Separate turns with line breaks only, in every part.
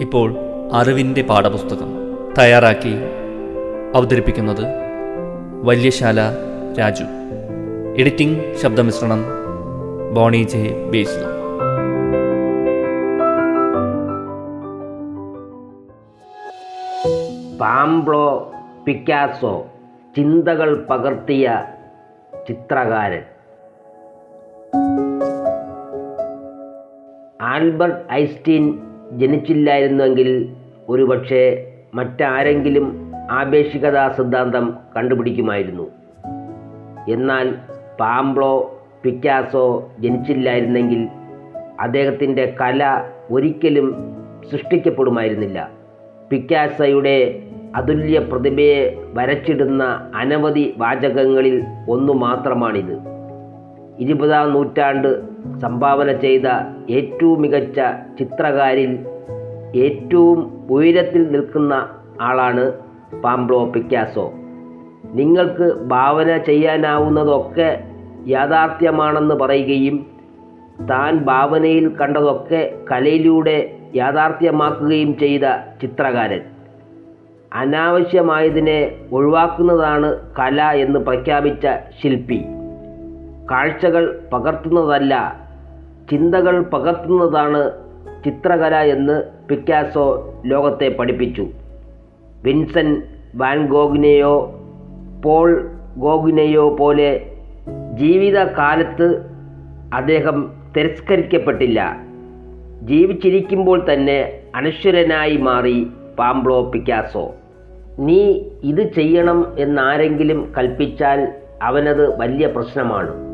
ഇപ്പോൾ അറിവിന്റെ പാഠപുസ്തകം തയ്യാറാക്കി അവതരിപ്പിക്കുന്നത് വല്യശാല രാജു. എഡിറ്റിംഗ് ശബ്ദമിശ്രണം ബോണി ജെ ബേസ്
പാംബ്ലോ പിക്കാസോ ചിന്തകൾ പകർത്തിയ ചിത്രകാരൻ. ആൽബർട്ട് ഐൻസ്റ്റീൻ ജനിച്ചില്ലായിരുന്നെങ്കിൽ ഒരുപക്ഷെ മറ്റാരെങ്കിലും ആപേക്ഷികതാ സിദ്ധാന്തം കണ്ടുപിടിക്കുമായിരുന്നു. എന്നാൽ പാംബ്ലോ പിക്കാസോ ജനിച്ചില്ലായിരുന്നെങ്കിൽ അദ്ദേഹത്തിന്റെ കല ഒരിക്കലും സൃഷ്ടിക്കപ്പെടുമായിരുന്നില്ല. പിക്കാസയുടെ അതുല്യ പ്രതിഭയെ വരച്ചിടുന്ന അനവധി വാചകങ്ങളിൽ ഒന്നു മാത്രമാണിത്. ഇരുപതാം നൂറ്റാണ്ട് സംഭാവന ചെയ്ത ഏറ്റവും മികച്ച ചിത്രകാരിൽ ഏറ്റവും ഉയരത്തിൽ നിൽക്കുന്ന ആളാണ് പാംബ്ലോ പിക്കാസോ. നിങ്ങൾക്ക് ഭാവന ചെയ്യാനാവുന്നതൊക്കെ യാഥാർത്ഥ്യമാണെന്ന് പറയുകയും താൻ ഭാവനയിൽ കണ്ടതൊക്കെ കലയിലൂടെ യാഥാർത്ഥ്യമാക്കുകയും ചെയ്ത ചിത്രകാരൻ. അനാവശ്യമായതിനെ ഒഴിവാക്കുന്നതാണ് കല എന്ന് പ്രഖ്യാപിച്ച ശില്പി. കാഴ്ചകൾ പകർത്തുന്നതല്ല ചിന്തകൾ പകർത്തുന്നതാണ് ചിത്രകല എന്ന് പിക്കാസോ ലോകത്തെ പഠിപ്പിച്ചു. വിൻസൻ വാൻ ഗോഗിനെയോ പോൾ ഗോഗിനെയോ പോലെ ജീവിതകാലത്ത് അദ്ദേഹം തിരസ്കരിക്കപ്പെട്ടില്ല. ജീവിച്ചിരിക്കുമ്പോൾ തന്നെ അനശ്വരനായി മാറി പാംബ്ലോ പിക്കാസോ. നീ ഇത് ചെയ്യണം എന്നാരെങ്കിലും കൽപ്പിച്ചാൽ അവനത് വലിയ പ്രശ്നമാണ്.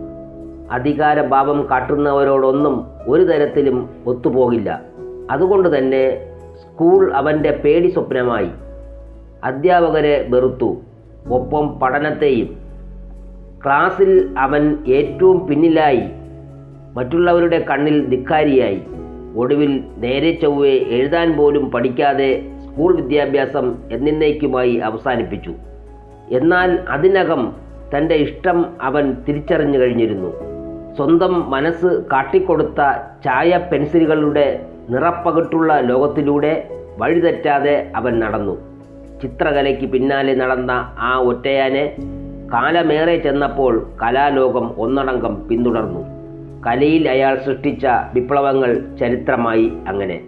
അധികാരഭാവം കാട്ടുന്നവരോടൊന്നും ഒരു തരത്തിലും ഒത്തുപോകില്ല. അതുകൊണ്ട് തന്നെ സ്കൂൾ അവന്റെ പേടി സ്വപ്നമായി. അധ്യാപകരെ വെറുത്തു. ഒപ്പം പഠനത്തെയും. ക്ലാസ്സിൽ അവൻ ഏറ്റവും പിന്നിലായി. മറ്റുള്ളവരുടെ കണ്ണിൽ ധിക്കാരിയായി. ഒടുവിൽ നേരെ ചൊവ്വെ എഴുതാൻ പോലും പഠിക്കാതെ സ്കൂൾ വിദ്യാഭ്യാസം എന്നേക്കുമായി അവസാനിപ്പിച്ചു. എന്നാൽ അതിനകം തന്റെ ഇഷ്ടം അവൻ തിരിച്ചറിഞ്ഞു കഴിഞ്ഞിരുന്നു. സ്വന്തം മനസ്സ് കാട്ടിക്കൊടുത്ത ചായ പെൻസിലുകളുടെ നിറപ്പകിട്ടുള്ള ലോകത്തിലൂടെ വഴിതെറ്റാതെ അവൻ നടന്നു. ചിത്രകലയ്ക്ക് പിന്നാലെ നടന്ന ആ ഒറ്റയാനെ കാലമേറെ ചെന്നപ്പോൾ കലാലോകം ഒന്നടങ്കം പിന്തുടർന്നു. കലയിൽ അയാൾ സൃഷ്ടിച്ച വിപ്ലവങ്ങൾ ചരിത്രമായി അങ്ങനെ.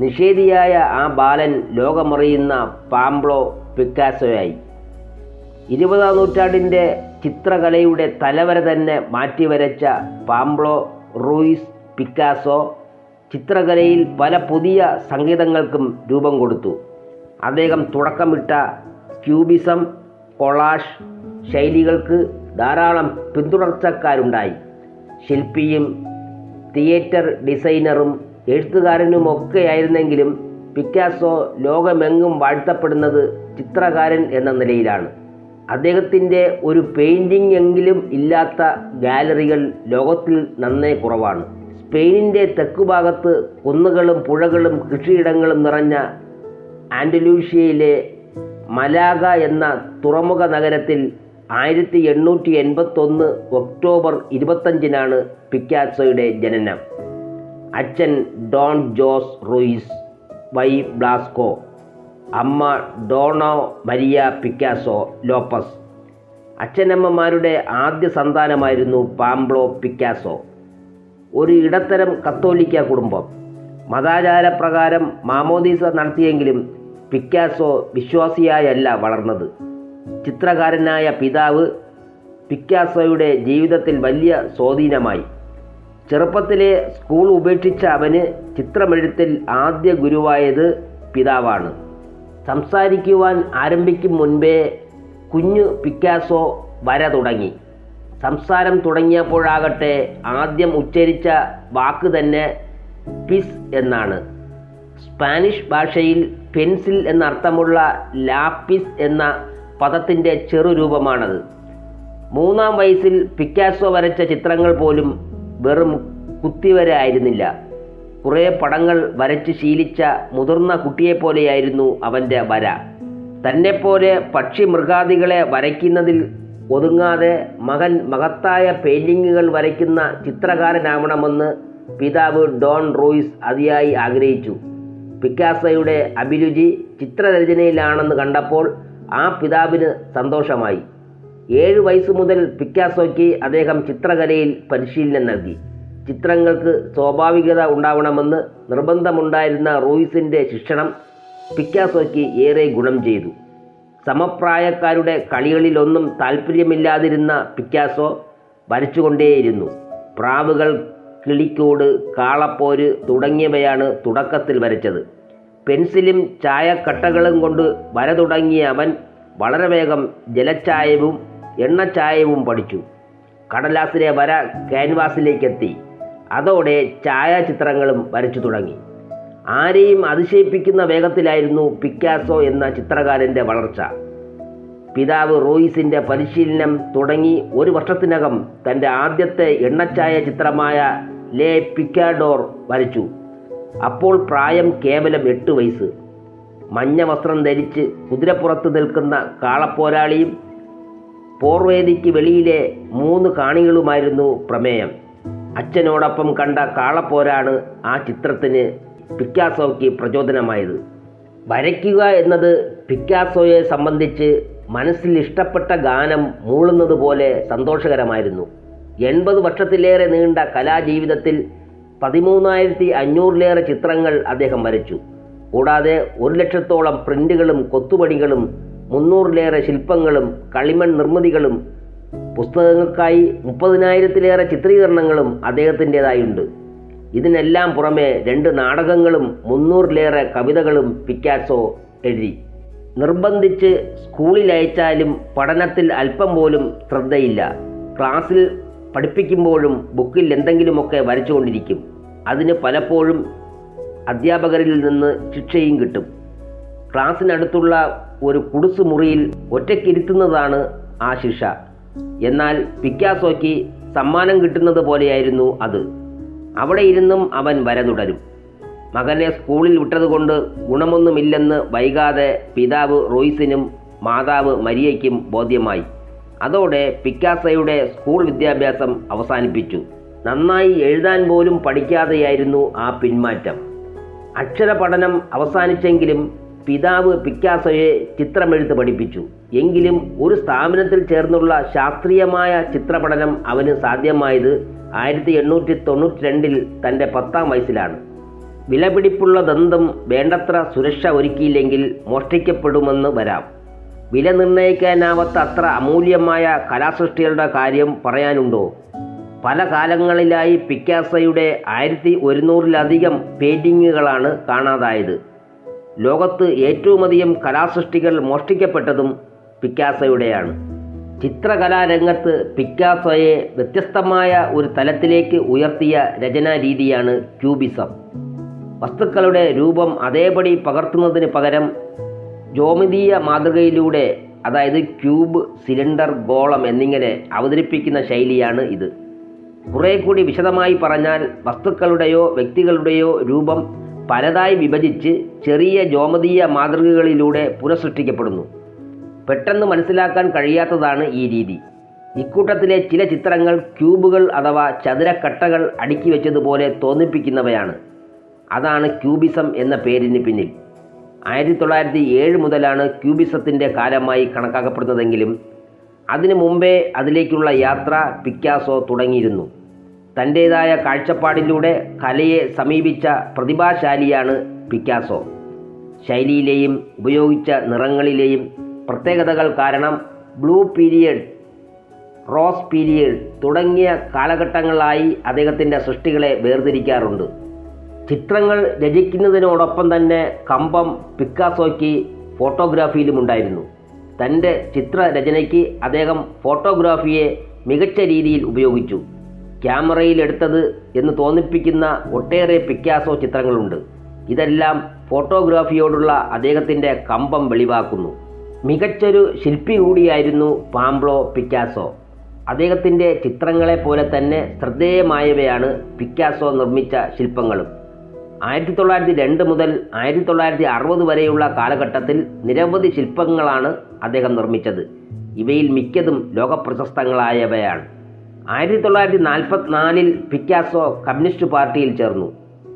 നിഷേധിയായ ആ ബാലൻ ലോകമറിയുന്ന പാംബ്ലോ പിക്കാസോയായി. ഇരുപതാം നൂറ്റാണ്ടിന്റെ ചിത്രകലയുടെ തലവര തന്നെ മാറ്റിവരച്ച പാംബ്ലോ റൂയിസ് പിക്കാസോ ചിത്രകലയിൽ പല പുതിയ സംഗീതങ്ങൾക്കും രൂപം കൊടുത്തു. അദ്ദേഹം തുടക്കമിട്ട ക്യൂബിസം കൊളാഷ് ശൈലികൾക്ക് ധാരാളം പിന്തുടർച്ചക്കാരുണ്ടായി. ശില്പിയും തിയേറ്റർ ഡിസൈനറും എഴുത്തുകാരനുമൊക്കെയായിരുന്നെങ്കിലും പിക്കാസോ ലോകമെങ്ങും വാഴ്ത്തപ്പെടുന്നത് ചിത്രകാരൻ എന്ന നിലയിലാണ്. അദ്ദേഹത്തിന്റെ ഒരു പെയിന്റിംഗ് എങ്കിലും ഇല്ലാത്ത ഗാലറികൾ ലോകത്തിൽ നന്നേ കുറവാണ്. സ്പെയിനിന്റെ തെക്കുഭാഗത്ത് കുന്നുകളും പുഴകളും കൃഷിയിടങ്ങളും നിറഞ്ഞ ആൻഡലൂഷ്യയിലെ മലാഗ എന്ന തുറമുഖ നഗരത്തിൽ ആയിരത്തി എണ്ണൂറ്റി എൺപത്തൊന്ന് ഒക്ടോബർ ഇരുപത്തഞ്ചിനാണ് പിക്കാസോയുടെ ജനനം. അച്ഛൻ Don Jose Ruiz y Blasco. അമ്മ ഡോണോ മരിയ പിക്കാസോ ലോപ്പസ്. അച്ഛനമ്മമാരുടെ ആദ്യ സന്താനമായിരുന്നു പാംബ്ലോ പിക്കാസോ. ഒരു ഇടത്തരം കത്തോലിക്ക കുടുംബം. മതാചാരപ്രകാരം മാമോദീസ നടത്തിയെങ്കിലും പിക്കാസോ വിശ്വാസിയായല്ല വളർന്നത്. ചിത്രകാരനായ പിതാവ് പിക്കാസോയുടെ ജീവിതത്തിൽ വലിയ സ്വാധീനമായി. ചെറുപ്പത്തിലെ സ്കൂൾ ഉപേക്ഷിച്ച അവന് ചിത്രമെഴുത്തിൽ ആദ്യ ഗുരുവായത് പിതാവാണ്. സംസാരിക്കുവാൻ ആരംഭിക്കും മുൻപേ കുഞ്ഞു പിക്കാസോ വര തുടങ്ങി. സംസാരം തുടങ്ങിയപ്പോഴാകട്ടെ ആദ്യം ഉച്ചരിച്ച വാക്ക് തന്നെ പിസ് എന്നാണ്. സ്പാനിഷ് ഭാഷയിൽ പെൻസിൽ എന്നർത്ഥമുള്ള ലാപ്പിസ് എന്ന പദത്തിന്റെ ചെറുരൂപമാണത് മൂന്നാം വയസ്സിൽ പിക്കാസോ വരച്ച ചിത്രങ്ങൾ പോലും വെറും കുത്തിവര ആയിരുന്നില്ല. കുറേ പടങ്ങൾ വരച്ച് ശീലിച്ച മുതിർന്ന കുട്ടിയെപ്പോലെയായിരുന്നു അവന്റെ വര. തന്നെപ്പോലെ പക്ഷി മൃഗാദികളെ വരയ്ക്കുന്നതിൽ ഒതുങ്ങാതെ മകൻ മഹത്തായ പെയിന്റിങ്ങുകൾ വരയ്ക്കുന്ന ചിത്രകാരനാവണമെന്ന് പിതാവ് ഡോൺ റോയിസ് അതിയായി ആഗ്രഹിച്ചു. പിക്കാസയുടെ അഭിരുചി ചിത്രരചനയിലാണെന്ന് കണ്ടപ്പോൾ ആ പിതാവിന് സന്തോഷമായി. ഏഴ് വയസ്സ് മുതൽ പിക്കാസോയ്ക്ക് അദ്ദേഹം ചിത്രകലയിൽ പരിശീലനം നൽകി. ചിത്രങ്ങൾക്ക് സ്വാഭാവികത ഉണ്ടാവണമെന്ന് നിർബന്ധമുണ്ടായിരുന്ന റൂയിസിന്റെ ശിക്ഷണം പിക്കാസോയ്ക്ക് ഏറെ ഗുണം ചെയ്തു. സമപ്രായക്കാരുടെ കളികളിലൊന്നും താല്പര്യമില്ലാതിരുന്ന പിക്കാസോ വരച്ചുകൊണ്ടേയിരുന്നു. പ്രാവുകൾ കിളിക്കൂട് കാളപ്പോര് തുടങ്ങിയവയാണ് തുടക്കത്തിൽ വരച്ചത്. പെൻസിലും ചായക്കട്ടകളും കൊണ്ട് വര തുടങ്ങിയ അവൻ വളരെ വേഗം ജലച്ചായവും എണ്ണച്ചായവും പഠിച്ചു. കടലാസിലെ വര ക്യാൻവാസിലേക്കെത്തി. അതോടെ ഛായാചിത്രങ്ങളും വരച്ചു തുടങ്ങി. ആരെയും അതിശയിപ്പിക്കുന്ന വേഗത്തിലായിരുന്നു പിക്കാസോ എന്ന ചിത്രകാരന്റെ വളർച്ച. പിതാവ് റോയിസിന്റെ പരിശീലനം തുടങ്ങി ഒരു വർഷത്തിനകം തന്റെ ആദ്യത്തെ എണ്ണച്ചായ ചിത്രമായ ലേ പിക്കാഡോർ വരച്ചു. അപ്പോൾ പ്രായം കേവലം എട്ട് വയസ്സ്. മഞ്ഞ വസ്ത്രം ധരിച്ച് കുതിരപ്പുറത്ത് നിൽക്കുന്ന കാളപ്പോരാളിയും പോർവേദിക്ക് വെളിയിലെ മൂന്ന് കാണികളുമായിരുന്നു പ്രമേയം. അച്ഛനോടൊപ്പം കണ്ട കാളപ്പോരാണ് ആ ചിത്രത്തിന് പിക്കാസോയ്ക്ക് പ്രചോദനമായത്. വരയ്ക്കുക എന്നത് പിക്കാസോയെ സംബന്ധിച്ച് മനസ്സിൽ ഇഷ്ടപ്പെട്ട ഗാനം മൂളുന്നത് പോലെ സന്തോഷകരമായിരുന്നു. എൺപത് വർഷത്തിലേറെ നീണ്ട കലാജീവിതത്തിൽ പതിമൂന്നായിരത്തി അഞ്ഞൂറിലേറെ ചിത്രങ്ങൾ അദ്ദേഹം വരച്ചു. കൂടാതെ ഒരു ലക്ഷത്തോളം പ്രിന്റുകളും കൊത്തുപണികളും മുന്നൂറിലേറെ ശില്പങ്ങളും കളിമൺ നിർമ്മിതികളും പുസ്തകങ്ങൾക്കായി മുപ്പതിനായിരത്തിലേറെ ചിത്രീകരണങ്ങളും അദ്ദേഹത്തിന്റെതായുണ്ട്. ഇതിനെല്ലാം പുറമെ രണ്ട് നാടകങ്ങളും മുന്നൂറിലേറെ കവിതകളും പിക്കാസോ എഴുതി. നിർബന്ധിച്ച് സ്കൂളിൽ അയച്ചാലും പഠനത്തിൽ അല്പം പോലും ശ്രദ്ധയില്ല. ക്ലാസ്സിൽ പഠിപ്പിക്കുമ്പോഴും ബുക്കിൽ എന്തെങ്കിലുമൊക്കെ വരച്ചുകൊണ്ടിരിക്കും. അതിന് പലപ്പോഴും അധ്യാപകരിൽ നിന്ന് ശിക്ഷയും കിട്ടും. ക്ലാസ്സിനടുത്തുള്ള ഒരു കുടുസ് മുറിയിൽ ഒറ്റയ്ക്കിരുത്തുന്നതാണ് ആ ശിക്ഷ. എന്നാൽ പിക്കാസോയ്ക്ക് സമ്മാനം കിട്ടുന്നത് പോലെയായിരുന്നു അത്. അവിടെ ഇരുന്നും അവൻ വര തുടരും. മകനെ സ്കൂളിൽ വിട്ടതുകൊണ്ട് ഗുണമൊന്നുമില്ലെന്ന് വൈകാതെ പിതാവ് റോയ്സിനും മാതാവ് മരിയയ്ക്കും ബോധ്യമായി. അതോടെ പിക്കാസയുടെ സ്കൂൾ വിദ്യാഭ്യാസം അവസാനിപ്പിച്ചു. നന്നായി എഴുതാൻ പോലും പഠിക്കാതെയായിരുന്നു ആ പിന്മാറ്റം. അക്ഷര പഠനം അവസാനിച്ചെങ്കിലും പിതാവ് പിക്കാസോയെ ചിത്രമെഴുത്ത് പഠിപ്പിച്ചു. എങ്കിലും ഒരു സ്ഥാപനത്തിൽ ചേർന്നുള്ള ശാസ്ത്രീയമായ ചിത്രപഠനം അവന് സാധ്യമായത് ആയിരത്തി എണ്ണൂറ്റി തൊണ്ണൂറ്റി രണ്ടിൽ തന്റെ പത്താം വയസ്സിലാണ്. വിലപിടിപ്പുള്ളതെന്തും വേണ്ടത്ര സുരക്ഷ ഒരുക്കിയില്ലെങ്കിൽ മോഷ്ടിക്കപ്പെടുമെന്ന് വരാം. വില നിർണയിക്കാനാവാത്ത അത്ര അമൂല്യമായ കലാസൃഷ്ടികളുടെ കാര്യം പറയാനുണ്ടോ? പല കാലങ്ങളിലായി പിക്കാസയുടെ ആയിരത്തി ഒരുന്നൂറിലധികം പെയിന്റിങ്ങുകളാണ് കാണാതായത്. ലോകത്ത് ഏറ്റവുമധികം കലാസൃഷ്ടികൾ മോഷ്ടിക്കപ്പെട്ടതും പിക്കാസയുടെയാണ്. ചിത്രകലാരംഗത്ത് പിക്കാസോയെ വ്യത്യസ്തമായ ഒരു തലത്തിലേക്ക് ഉയർത്തിയ രചനാരീതിയാണ് ക്യൂബിസം. വസ്തുക്കളുടെ രൂപം അതേപടി പകർത്തുന്നതിന് പകരം ജോമിതീയ മാതൃകയിലൂടെ അതായത് ക്യൂബ് സിലിണ്ടർ ഗോളം എന്നിങ്ങനെ അവതരിപ്പിക്കുന്ന ശൈലിയാണ് ഇത്. കുറേ കൂടി വിശദമായി പറഞ്ഞാൽ വസ്തുക്കളുടെയോ വ്യക്തികളുടെയോ രൂപം പലതായി വിഭജിച്ച് ചെറിയ ജോമതീയ മാതൃകകളിലൂടെ പുനഃസൃഷ്ടിക്കപ്പെടുന്നു. പെട്ടെന്ന് മനസ്സിലാക്കാൻ കഴിയാത്തതാണ് ഈ രീതി. ഇക്കൂട്ടത്തിലെ ചില ചിത്രങ്ങൾ ക്യൂബുകൾ അഥവാ ചതുരക്കട്ടകൾ അടുക്കി വെച്ചതുപോലെ തോന്നിപ്പിക്കുന്നവയാണ്. അതാണ് ക്യൂബിസം എന്ന പേരിന് പിന്നിൽ. ആയിരത്തി തൊള്ളായിരത്തി ഏഴ് മുതലാണ് ക്യൂബിസത്തിന്റെ കാലമായി കണക്കാക്കപ്പെടുന്നതെങ്കിലും അതിനു മുമ്പേ അതിലേക്കുള്ള യാത്ര പിക്കാസോ തുടങ്ങിയിരുന്നു. തന്റേതായ കാഴ്ചപ്പാടിലൂടെ കലയെ സമീപിച്ച പ്രതിഭാശാലിയാണ് പിക്കാസോ. ശൈലിയിലെയും ഉപയോഗിച്ച നിറങ്ങളിലെയും പ്രത്യേകതകൾ കാരണം ബ്ലൂ പീരിയഡ് റോസ് പീരിയഡ് തുടങ്ങിയ കാലഘട്ടങ്ങളായി അദ്ദേഹത്തിന്റെ സൃഷ്ടികളെ വേർതിരിക്കാറുണ്ട്. ചിത്രങ്ങൾ രചിക്കുന്നതിനോടൊപ്പം തന്നെ കമ്പം പിക്കാസോയ്ക്ക് ഫോട്ടോഗ്രാഫിയിലും ഉണ്ടായിരുന്നു. തന്റെ ചിത്രരചനയ്ക്ക് അദ്ദേഹം ഫോട്ടോഗ്രാഫിയെ മികച്ച രീതിയിൽ ഉപയോഗിച്ചു. ക്യാമറയിൽ എടുത്തത് എന്ന് തോന്നിപ്പിക്കുന്ന ഒട്ടേറെ പിക്കാസോ ചിത്രങ്ങളുണ്ട്. ഇതെല്ലാം ഫോട്ടോഗ്രാഫിയോടുള്ള അദ്ദേഹത്തിന്റെ കമ്പം വെളിവാക്കുന്നു. മികച്ചൊരു ശില്പി കൂടിയായിരുന്നു പാംബ്ലോ പിക്കാസോ. അദ്ദേഹത്തിന്റെ ചിത്രങ്ങളെ പോലെ തന്നെ ശ്രദ്ധേയമായവയാണ് പിക്കാസോ നിർമ്മിച്ച ശില്പങ്ങളും. ആയിരത്തി തൊള്ളായിരത്തി രണ്ട് മുതൽ ആയിരത്തി തൊള്ളായിരത്തി അറുപത് വരെയുള്ള കാലഘട്ടത്തിൽ നിരവധി ശില്പങ്ങളാണ് അദ്ദേഹം നിർമ്മിച്ചത്. ഇവയിൽ മിക്കതും ലോകപ്രശസ്തങ്ങളായവയാണ്. ആയിരത്തി തൊള്ളായിരത്തി നാൽപ്പത്തിനാലിൽ പിക്കാസോ കമ്മ്യൂണിസ്റ്റ് പാർട്ടിയിൽ ചേർന്നു.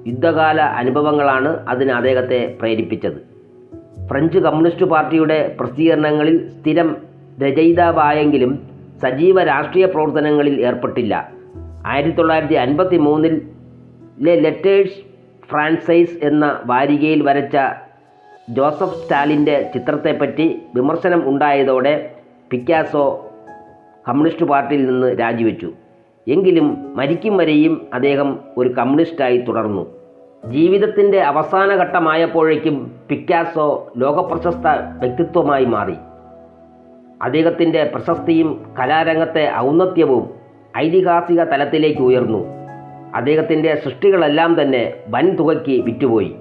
യുദ്ധകാല അനുഭവങ്ങളാണ് അതിന് അദ്ദേഹത്തെ പ്രേരിപ്പിച്ചത്. ഫ്രഞ്ച് കമ്മ്യൂണിസ്റ്റ് പാർട്ടിയുടെ പ്രസിദ്ധീകരണങ്ങളിൽ സ്ഥിരം രചയിതാവായെങ്കിലും സജീവ രാഷ്ട്രീയ പ്രവർത്തനങ്ങളിൽ ഏർപ്പെട്ടില്ല. ആയിരത്തി തൊള്ളായിരത്തി അൻപത്തി മൂന്നിൽ ലെ ലെറ്റേഴ്സ് ഫ്രാൻസൈസ് എന്ന വാരികയിൽ വരച്ച ജോസഫ് സ്റ്റാലിന്റെ ചിത്രത്തെപ്പറ്റി വിമർശനം ഉണ്ടായതോടെ പിക്കാസോ കമ്മ്യൂണിസ്റ്റ് പാർട്ടിയിൽ നിന്ന് രാജിവെച്ചു. എങ്കിലും മരിക്കും വരെയും അദ്ദേഹം ഒരു കമ്മ്യൂണിസ്റ്റായി തുടർന്നു. ജീവിതത്തിന്റെ അവസാന ഘട്ടമായപ്പോഴേക്കും പിക്കാസോ ലോകപ്രശസ്ത വ്യക്തിത്വമായി മാറി. അദ്ദേഹത്തിന്റെ പ്രശസ്തിയും കലാരംഗത്തെ ഔന്നത്യവും ഐതിഹാസിക തലത്തിലേക്ക് ഉയർന്നു. അദ്ദേഹത്തിന്റെ സൃഷ്ടികളെല്ലാം തന്നെ വൻ തുകയ്ക്ക് വിറ്റുപോയി.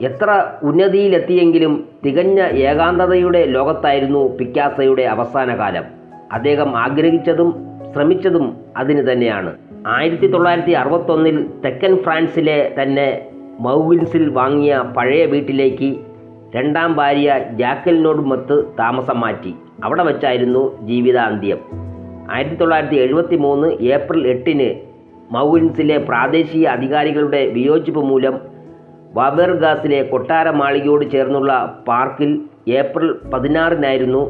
എത്ര ഉന്നതിയിലെത്തിയെങ്കിലും തികഞ്ഞ ഏകാന്തതയുടെ ലോകത്തായിരുന്നു പിക്കാസയുടെ അവസാന കാലം അദ്ദേഹം ആഗ്രഹിച്ചതും ശ്രമിച്ചതും അതിന് തന്നെയാണ്. ആയിരത്തി തൊള്ളായിരത്തി അറുപത്തൊന്നിൽ തെക്കൻ ഫ്രാൻസിലെ തന്നെ മൗവിൻസിൽ വാങ്ങിയ പഴയ വീട്ടിലേക്ക് രണ്ടാം ഭാര്യ ജാക്കലിനോടുമൊത്ത് താമസം മാറ്റി. അവിടെ വച്ചായിരുന്നു ജീവിതാന്ത്യം. ആയിരത്തി തൊള്ളായിരത്തി എഴുപത്തി മൂന്ന് ഏപ്രിൽ എട്ടിന് മൗവിൻസിലെ പ്രാദേശിക അധികാരികളുടെ വിയോജിപ്പ് മൂലം വാബേർഗാസിലെ കൊട്ടാര മാളികയോട് ചേർന്നുള്ള പാർക്കിൽ ഏപ്രിൽ പതിനാറിനായിരുന്നു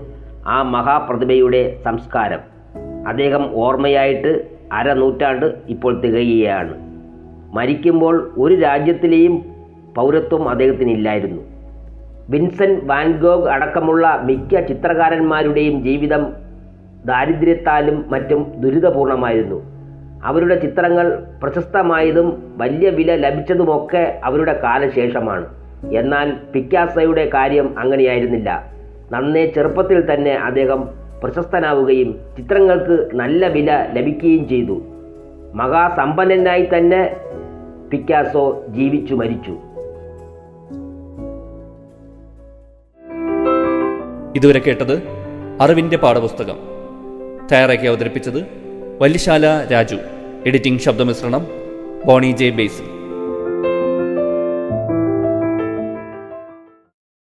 ആ മഹാപ്രതിഭയുടെ സംസ്കാരം. അദ്ദേഹം ഓർമ്മയായിട്ട് അരനൂറ്റാണ്ട് ഇപ്പോൾ തികയുകയാണ്. മരിക്കുമ്പോൾ ഒരു രാജ്യത്തിലെയും പൗരത്വം അദ്ദേഹത്തിനില്ലായിരുന്നു. വിൻസൻ വാൻഗോഗ് അടക്കമുള്ള മിക്ക ചിത്രകാരന്മാരുടെയും ജീവിതം ദാരിദ്ര്യത്താലും മറ്റും ദുരിതപൂർണമായിരുന്നു. അവരുടെ ചിത്രങ്ങൾ പ്രശസ്തമായതും വലിയ വില ലഭിച്ചതുമൊക്കെ അവരുടെ കാലശേഷമാണ്. എന്നാൽ പിക്കാസയുടെ കാര്യം അങ്ങനെയായിരുന്നില്ല. നന്നേ ചെറുപ്പത്തിൽ തന്നെ അദ്ദേഹം പ്രശസ്തനാവുകയും ചിത്രങ്ങൾക്ക് നല്ല വില ലഭിക്കുകയും ചെയ്തു. മഹാസമ്പന്നനായി തന്നെ പിക്കാസോ ജീവിച്ചു മരിച്ചു.
ഇതുവരെ കേട്ടത് അറിവിന്റെ പാഠപുസ്തകം. തയ്യാറാക്കി അവതരിപ്പിച്ചത് വല്യശാല രാജു. എഡിറ്റിംഗ് ശബ്ദമിശ്രണം ബോണി ജെ ബേസിൽ.